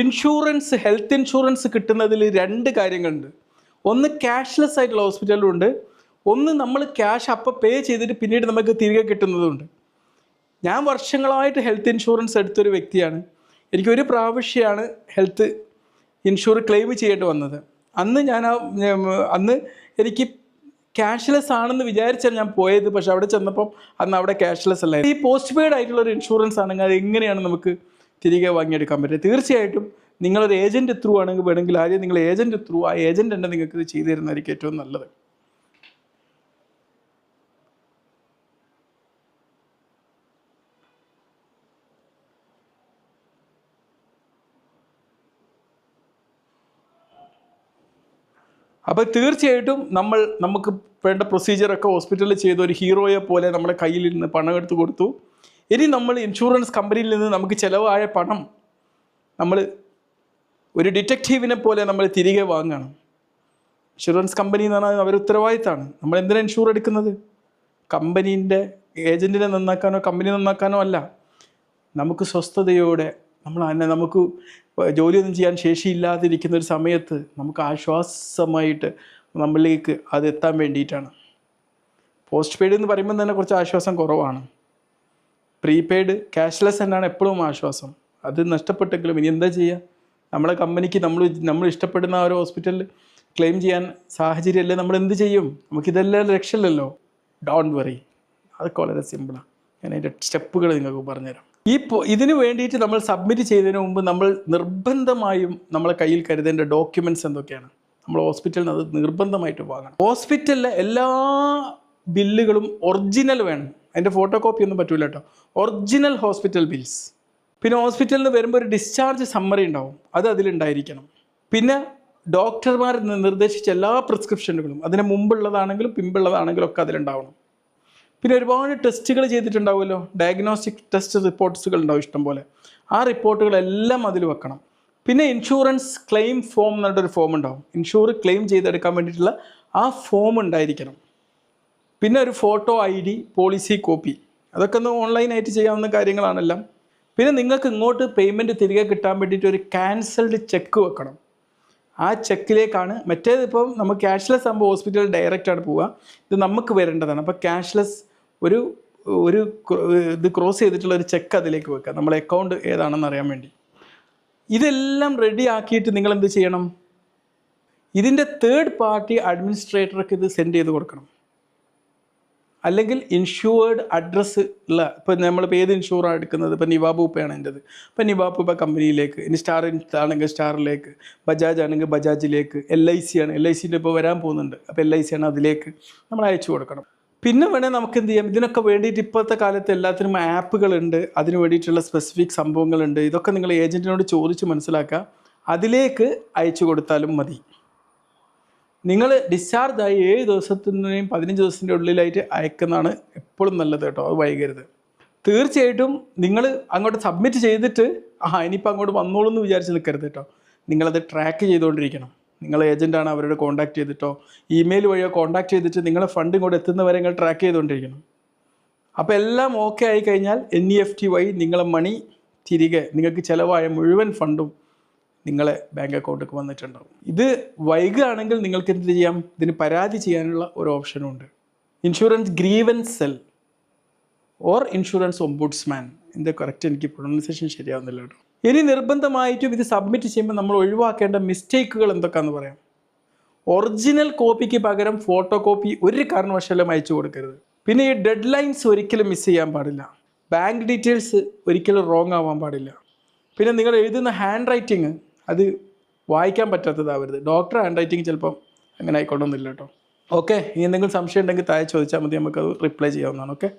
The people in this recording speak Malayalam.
ഇൻഷുറൻസ് ഹെൽത്ത് ഇൻഷുറൻസ് കിട്ടുന്നതിൽ രണ്ട് കാര്യങ്ങളുണ്ട്. ഒന്ന് ക്യാഷ്ലെസ് ആയിട്ടുള്ള ഹോസ്പിറ്റലും ഉണ്ട് ഒന്ന് നമ്മൾ ക്യാഷ് അപ്പം പേ ചെയ്തിട്ട് പിന്നീട് നമുക്ക് തിരികെ കിട്ടുന്നതുണ്ട്. ഞാൻ വർഷങ്ങളായിട്ട് ഹെൽത്ത് ഇൻഷുറൻസ് എടുത്തൊരു വ്യക്തിയാണ്. എനിക്കൊരു പ്രാവശ്യമാണ് ഹെൽത്ത് ഇൻഷുർ ക്ലെയിം ചെയ്യേണ്ടി വന്നത്. അന്ന് ഞാൻ ആ അന്ന് എനിക്ക് ക്യാഷ്ലെസ് ആണെന്ന് വിചാരിച്ചാണ് ഞാൻ പോയത്. പക്ഷെ അവിടെ ചെന്നപ്പം അന്ന് അവിടെ ക്യാഷ്ലെസ് അല്ലായിരുന്നു. ഈ പോസ്റ്റ് പെയ്ഡ് ആയിട്ടുള്ള ഒരു ഇൻഷുറൻസ് ആണെങ്കിൽ അത് എങ്ങനെയാണ് നമുക്ക് തിരികെ വാങ്ങിയെടുക്കാൻ പറ്റും തീർച്ചയായിട്ടും നിങ്ങളൊരു ഏജന്റ് ത്രൂ ആണെങ്കിൽ വേണമെങ്കിൽ ആദ്യം നിങ്ങൾ ഏജന്റ് ത്രൂ ആ ഏജന്റ് തന്നെ നിങ്ങൾക്ക് ഇത് ചെയ്തു തരുന്നതായിരിക്കും ഏറ്റവും നല്ലത്. അപ്പോൾ തീർച്ചയായിട്ടും നമ്മൾ നമുക്ക് വേണ്ട പ്രൊസീജിയറൊക്കെ ഹോസ്പിറ്റലിൽ ചെയ്ത ഒരു ഹീറോയെ പോലെ നമ്മുടെ കയ്യിൽ നിന്ന് പണം എടുത്തു കൊടുത്തു. ഇനി നമ്മൾ ഇൻഷുറൻസ് കമ്പനിയിൽ നിന്ന് നമുക്ക് ചിലവായ പണം നമ്മൾ ഒരു ഡിറ്റക്റ്റീവിനെ പോലെ നമ്മൾ തിരികെ വാങ്ങണം. ഇൻഷുറൻസ് കമ്പനി എന്ന് പറഞ്ഞാൽ അവർ ഉത്തരവാദിത്തമാണ്. നമ്മൾ എന്തിനാണ് ഇൻഷൂർ എടുക്കുന്നത്? കമ്പനീന്റെ ഏജന്റിനെ നന്നാക്കാനോ കമ്പനി നന്നാക്കാനോ അല്ല. നമുക്ക് സ്വസ്ഥതയോടെ നമ്മൾ തന്നെ നമുക്ക് ജോലിയൊന്നും ചെയ്യാൻ ശേഷിയില്ലാതിരിക്കുന്ന ഒരു സമയത്ത് നമുക്ക് ആശ്വാസമായിട്ട് നമ്മളിലേക്ക് അത് എത്താൻ വേണ്ടിയിട്ടാണ്. പോസ്റ്റ് പെയ്ഡ് എന്ന് പറയുമ്പോൾ തന്നെ കുറച്ച് ആശ്വാസം കുറവാണ്. പ്രീപെയ്ഡ് ക്യാഷ്ലെസ് തന്നെയാണ് എപ്പോഴും ആശ്വാസം. അത് നഷ്ടപ്പെട്ടെങ്കിലും ഇനി എന്താ ചെയ്യുക നമ്മളെ കമ്പനിക്ക് നമ്മൾ നമ്മൾ ഇഷ്ടപ്പെടുന്ന ഒരു ഹോസ്പിറ്റലിൽ ക്ലെയിം ചെയ്യാൻ സാഹചര്യമല്ലേ? നമ്മൾ എന്ത് ചെയ്യും? നമുക്കിതെല്ലാം രക്ഷയില്ലല്ലോ. ഡോണ്ട് വറി അതൊക്കെ വളരെ സിമ്പിളാണ് ഞാൻ അതിന്റെ സ്റ്റെപ്പുകൾ നിങ്ങൾക്ക് പറഞ്ഞുതരാം. ഈ ഇതിന് വേണ്ടിയിട്ട് നമ്മൾ സബ്മിറ്റ് ചെയ്തതിന് മുമ്പ് നമ്മൾ നിർബന്ധമായും നമ്മളെ കയ്യിൽ കരുതേണ്ട ഡോക്യുമെന്റ്സ് എന്തൊക്കെയാണ്? നമ്മൾ ഹോസ്പിറ്റലിൽ നിന്ന് അത് നിർബന്ധമായിട്ട് വാങ്ങണം. ഹോസ്പിറ്റലിലെ എല്ലാ ബില്ലുകളും ഒറിജിനൽ വേണം. അതിന്റെ ഫോട്ടോ കോപ്പി ഒന്നും പറ്റൂല കേട്ടോ ഒറിജിനൽ ഹോസ്പിറ്റൽ ബിൽസ് പിന്നെ ഹോസ്പിറ്റലിൽ നിന്ന് വരുമ്പോൾ ഒരു ഡിസ്ചാർജ് സമ്മറി ഉണ്ടാവും. അത് അതിലുണ്ടായിരിക്കണം. പിന്നെ ഡോക്ടർമാർ നിർദ്ദേശിച്ച എല്ലാ പ്രിസ്ക്രിപ്ഷനുകളും അതിന് മുമ്പുള്ളതാണെങ്കിലും പിമ്പുള്ളതാണെങ്കിലും ഒക്കെ അതിലുണ്ടാവണം. പിന്നെ ഒരുപാട് ടെസ്റ്റുകൾ ചെയ്തിട്ടുണ്ടാവുമല്ലോ. ഡയഗ്നോസ്റ്റിക് ടെസ്റ്റ് റിപ്പോർട്ട്സുകൾ ഉണ്ടാവും ഇഷ്ടംപോലെ. ആ റിപ്പോർട്ടുകളെല്ലാം അതിൽ വെക്കണം. പിന്നെ ഇൻഷുറൻസ് ക്ലെയിം ഫോം എന്നുള്ളൊരു ഫോം ഉണ്ടാവും. ഇൻഷൂർ ക്ലെയിം ചെയ്തെടുക്കാൻ വേണ്ടിയിട്ടുള്ള ആ ഫോം ഉണ്ടായിരിക്കണം. പിന്നെ ഒരു photo I D policy copy അതൊക്കെ ഒന്ന് ഓൺലൈനായിട്ട് ചെയ്യാവുന്ന കാര്യങ്ങളാണെല്ലാം. പിന്നെ നിങ്ങൾക്ക് ഇങ്ങോട്ട് പേയ്മെന്റ് തിരികെ കിട്ടാൻ വേണ്ടിയിട്ട് ഒരു ക്യാൻസൽഡ് ചെക്ക് വെക്കണം. ആ ചെക്കിലേക്കാണ് മറ്റേത് ഇപ്പം നമ്മൾ ക്യാഷ്ലെസ് ആകുമ്പോൾ ഹോസ്പിറ്റലിൽ ഡയറക്റ്റ് ആണ് പോവുക ഇത് നമുക്ക് വരേണ്ടതാണ്. അപ്പോൾ ക്യാഷ്ലെസ് ഒരു ഒരു ഇത് ക്രോസ് ചെയ്തിട്ടുള്ള ഒരു ചെക്ക് അതിലേക്ക് വെക്കുക നമ്മളെ അക്കൗണ്ട് ഏതാണെന്ന് അറിയാൻ വേണ്ടി. ഇതെല്ലാം റെഡി ആക്കിയിട്ട് നിങ്ങൾ എന്ത് ചെയ്യണം? ഇതിന്റെ തേർഡ് പാർട്ടി അഡ്മിനിസ്ട്രേറ്റർക്ക് ഇത് സെൻഡ് ചെയ്ത് കൊടുക്കണം. അല്ലെങ്കിൽ ഇൻഷുവേർഡ് അഡ്രസ്സ് ഉള്ള ഇപ്പം നമ്മളിപ്പോൾ ഏത് ഇൻഷുറാണ് എടുക്കുന്നത്? ഇപ്പം നിവാബൂപ്പയാണ് എന്റെത് ഇപ്പം നിവാബൂപ്പ കമ്പനിയിലേക്ക് ഇനി സ്റ്റാർ ആണെങ്കിൽ സ്റ്റാറിലേക്ക് ബജാജ് ആണെങ്കിൽ ബജാജിലേക്ക് എൽ ഐ സി ആണ്. എൽ ഐ സിന്റെ ഇപ്പോൾ വരാൻ പോകുന്നുണ്ട്. അപ്പോൾ എൽ ഐ സി ആണ് അതിലേക്ക് നമ്മൾ അയച്ചു കൊടുക്കണം. പിന്നെ വേണേൽ നമുക്ക് എന്ത് ചെയ്യാം? ഇതിനൊക്കെ വേണ്ടിയിട്ട് ഇപ്പോഴത്തെ കാലത്ത് എല്ലാത്തിനും ആപ്പുകളുണ്ട് അതിന് വേണ്ടിയിട്ടുള്ള സ്പെസിഫിക് സംഭവങ്ങളുണ്ട്. ഇതൊക്കെ നിങ്ങൾ ഏജന്റിനോട് ചോദിച്ച് മനസ്സിലാക്കുക. അതിലേക്ക് അയച്ചു കൊടുത്താലും മതി. നിങ്ങൾ ഡിസ്ചാർജ് ആയി ഏഴ് ദിവസത്തിന്റെയും പതിനഞ്ച് ദിവസത്തിന്റെ ഉള്ളിലായിട്ട് അയക്കുന്നതാണ് എപ്പോഴും നല്ലത് കേട്ടോ അത് വൈകരുത്. തീർച്ചയായിട്ടും നിങ്ങൾ അങ്ങോട്ട് സബ്മിറ്റ് ചെയ്തിട്ട് ആ ഇനിയിപ്പോൾ അങ്ങോട്ട് വന്നോളൂ എന്ന് വിചാരിച്ച് നിൽക്കരുത് കേട്ടോ. നിങ്ങളത് ട്രാക്ക് ചെയ്തുകൊണ്ടിരിക്കണം. നിങ്ങൾ ഏജന്റാണ് അവരോട് കോൺടാക്ട് ചെയ്തിട്ടോ ഇമെയിൽ വഴിയോ കോൺടാക്ട് ചെയ്തിട്ട് നിങ്ങളെ ഫണ്ട് ഇങ്ങോട്ട് എത്തുന്നവരെ നിങ്ങൾ ട്രാക്ക് ചെയ്തുകൊണ്ടിരിക്കണം. അപ്പോൾ എല്ലാം ഓക്കെ ആയി കഴിഞ്ഞാൽ എൻ ഇ എഫ് ടി വഴി നിങ്ങളെ മണി തിരികെ നിങ്ങൾക്ക് ചിലവായ മുഴുവൻ ഫണ്ടും നിങ്ങളെ ബാങ്ക് അക്കൗണ്ടിലേക്ക് വന്നിട്ടുണ്ടാവും. ഇത് വൈകുകയാണെങ്കിൽ നിങ്ങൾക്ക് എന്ത് ചെയ്യാം? ഇതിന് പരാതി ചെയ്യാനുള്ള ഒരു ഓപ്ഷനും ഉണ്ട്. Insurance grievance cell or insurance ombudsman ഇതിന്റെ കറക്റ്റ് എനിക്ക് പ്രൊണൗൺസിയേഷൻ ശരിയാവുന്നില്ല കേട്ടോ. ഇനി നിർബന്ധമായിട്ടും ഇത് സബ്മിറ്റ് ചെയ്യുമ്പോൾ നമ്മൾ ഒഴിവാക്കേണ്ട മിസ്റ്റേക്കുകൾ എന്തൊക്കെയാണെന്ന് പറയാം. ഒറിജിനൽ കോപ്പിക്ക് പകരം ഫോട്ടോ കോപ്പി ഒരു കാരണവശാലും അയച്ചു കൊടുക്കരുത്. പിന്നെ ഈ ഡെഡ് ലൈൻസ് ഒരിക്കലും മിസ് ചെയ്യാൻ പാടില്ല. ബാങ്ക് ഡീറ്റെയിൽസ് ഒരിക്കലും റോങ് ആവാൻ പാടില്ല. പിന്നെ നിങ്ങൾ എഴുതുന്ന ഹാൻഡ് റൈറ്റിങ് അത് വായിക്കാൻ പറ്റാത്തതാവരുത്. ഡോക്ടർ ഹാൻഡ് റൈറ്റിംഗ് ചിലപ്പം അങ്ങനെ ആയിക്കൊള്ളണമെന്നില്ല കേട്ടോ. ഓക്കെ ഇനി എന്തെങ്കിലും സംശയം ഉണ്ടെങ്കിൽ താഴെ ചോദിച്ചാൽ മതി. നമുക്കത് റിപ്ലൈ ചെയ്യാവുന്നതാണ്. ഓക്കെ